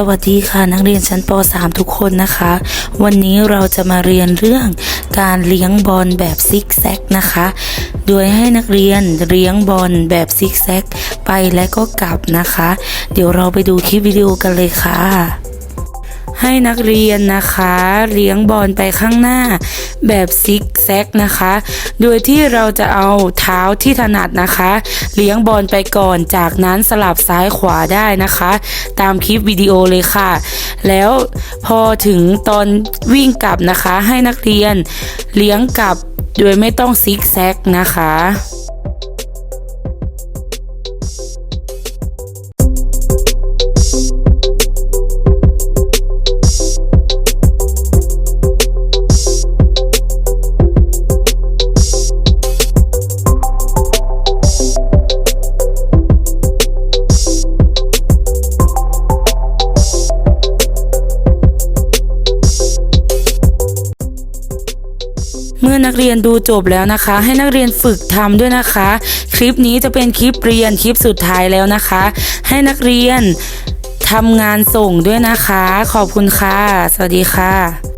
สวัสดีค่ะนักเรียนชั้นป .3 ทุกคนนะคะ วันนี้เราจะมาเรียนเรื่องการเลี้ยงบอลแบบซิกแซกนะคะ โดยให้นักเรียนเลี้ยงบอลแบบซิกแซกไปและก็กลับนะคะ เดี๋ยวเราไปดูคลิปวิดีโอกันเลยค่ะ ให้นักเรียนนะคะ เลี้ยงบอลไปข้างหน้า แบบซิกแซกนะคะ โดยที่เราจะเอาเท้าที่ถนัดนะคะ เลี้ยงบอลไปก่อนจากนั้นสลับซ้ายขวาได้นะคะ ตามคลิปวิดีโอเลยค่ะ แล้วพอถึงตอนวิ่งกลับนะคะ ให้นักเรียนเลี้ยงกลับโดยไม่ต้องซิกแซกนะคะ อนักเรียนดูจบแล้วนะคะ ให้นักเรียนฝึกทำด้วยนะคะ คลิปนี้จะเป็นคลิปเรียนคลิปสุดท้ายแล้วนะคะ ให้นักเรียนทำงานส่งด้วยนะคะ ขอบคุณค่ะ สวัสดีค่ะ